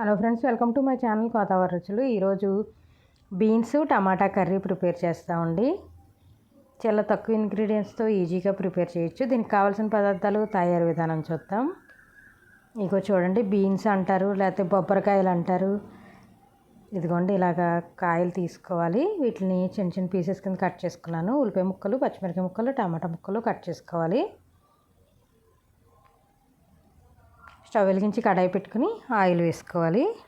Hello friends welcome to my channel Godavari రుచులు ఈరోజు beans టమాటా curry prepare చేస్తామండి చాలా తక్కువ ఇంగ్రీడియంట్స్తో ఈజీగా ప్రిపేర్ చేయొచ్చు. దీనికి కావాల్సిన పదార్థాలు తయారు విధానం చూద్దాం. ఇగో చూడండి బీన్స్ అంటారు లేకపోతే బొబ్బరికాయలు అంటారు. ఇదిగోండి ఇలాగా కాయలు తీసుకోవాలి. వీటిని చిన్న చిన్న పీసెస్ కింద కట్ చేసుకున్నాను. ఉల్లిపాయ ముక్కలు పచ్చిమిరపకాయ ముక్కలు టమాటా ముక్కలు కట్ చేసుకోవాలి. స్టవ్ వెలిగించి కడాయి పెట్టుకుని ఆయిల్ వేసుకోవాలి.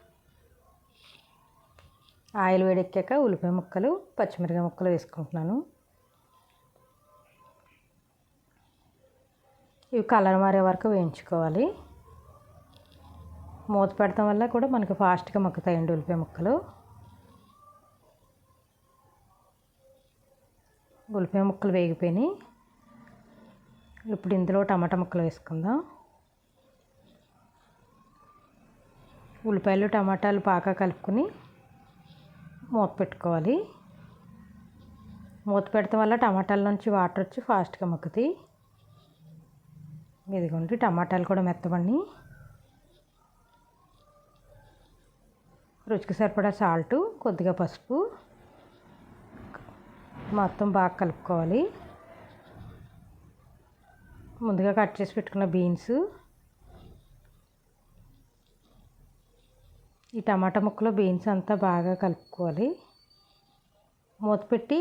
ఆయిల్ వేడెక్కాక ఉల్లిపాయ ముక్కలు పచ్చిమిరపకాయ ముక్కలు వేసుకుంటున్నాను. ఇవి కలర్ మారే వరకు వేయించుకోవాలి. మూత పెడతాం వల్ల కూడా మనకి ఫాస్ట్గా మక్కుతాయండి ఉల్లిపాయ ముక్కలు. ఉల్లిపాయ ముక్కలు వేగిపోయినాయి. ఇప్పుడు ఇందులో టమాటా ముక్కలు వేసుకుందాం. ఉల్లిపాయలు టమాటాలు బాగా కలుపుకొని మూత పెట్టుకోవాలి. మూత పెడతాం వల్ల టమాటాల నుంచి వాటర్ వచ్చి ఫాస్ట్గా మొక్కుతాయి ఇదిగోండి టమాటాలు కూడా మెత్తబండి రుచికి సరిపడా సాల్టు కొద్దిగా పసుపు మొత్తం బాగా కలుపుకోవాలి. ముందుగా కట్ చేసి పెట్టుకున్న బీన్స్ ఈ టమాటా ముక్కలో బీన్స్ అంతా బాగా కలుపుకోవాలి. మూత పెట్టి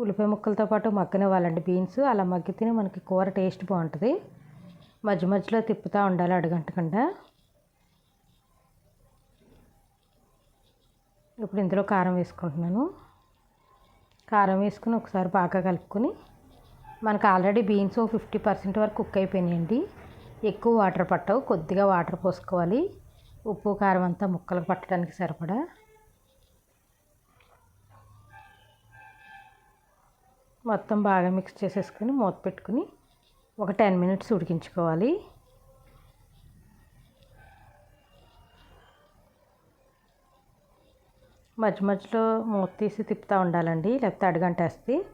ఉల్లిపాయ ముక్కలతో పాటు మగ్గనివ్వాలండి బీన్స్. అలా మగ్గితేనే మనకి కూర టేస్ట్ బాగుంటుంది. మధ్య మధ్యలో తిప్పుతూ ఉండాలి అడుగంటకుండా ఇప్పుడు ఇందులో కారం వేసుకుంటున్నాను. కారం వేసుకుని ఒకసారి బాగా కలుపుకొని మనకు ఆల్రెడీ బీన్స్ ఫిఫ్టీ పర్సెంట్ వరకు కుక్ అయిపోయినాయండి. ఎక్కువ వాటర్ పట్టవు కొద్దిగా వాటర్ పోసుకోవాలి. ఉప్పు కారం అంతా ముక్కలకు పట్టడానికి సరిపడా? మొత్తం బాగా మిక్స్ చేసేసుకుని మూత పెట్టుకుని ఒక టెన్ మినిట్స్ ఉడికించుకోవాలి. మధ్య మధ్యలో మూత తీసి తిప్పుతూ ఉండాలండి లేకపోతే అడుగంటేస్తే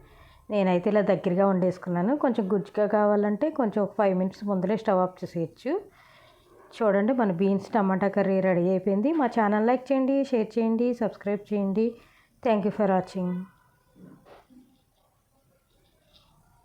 నేనైతే ఇలా దగ్గరగా వండేసుకున్నాను. కొంచెం గుజ్జుగా కావాలంటే కొంచెం ఒక ఫైవ్ మినిట్స్ ముందరే స్టవ్ ఆఫ్ చేసేయచ్చు. చూడండి మన బీన్స్ టమాటా కర్రీ రెడీ అయిపోయింది. మా ఛానల్ లైక్ చేయండి షేర్ చేయండి సబ్స్క్రైబ్ చేయండి. Thank you for watching.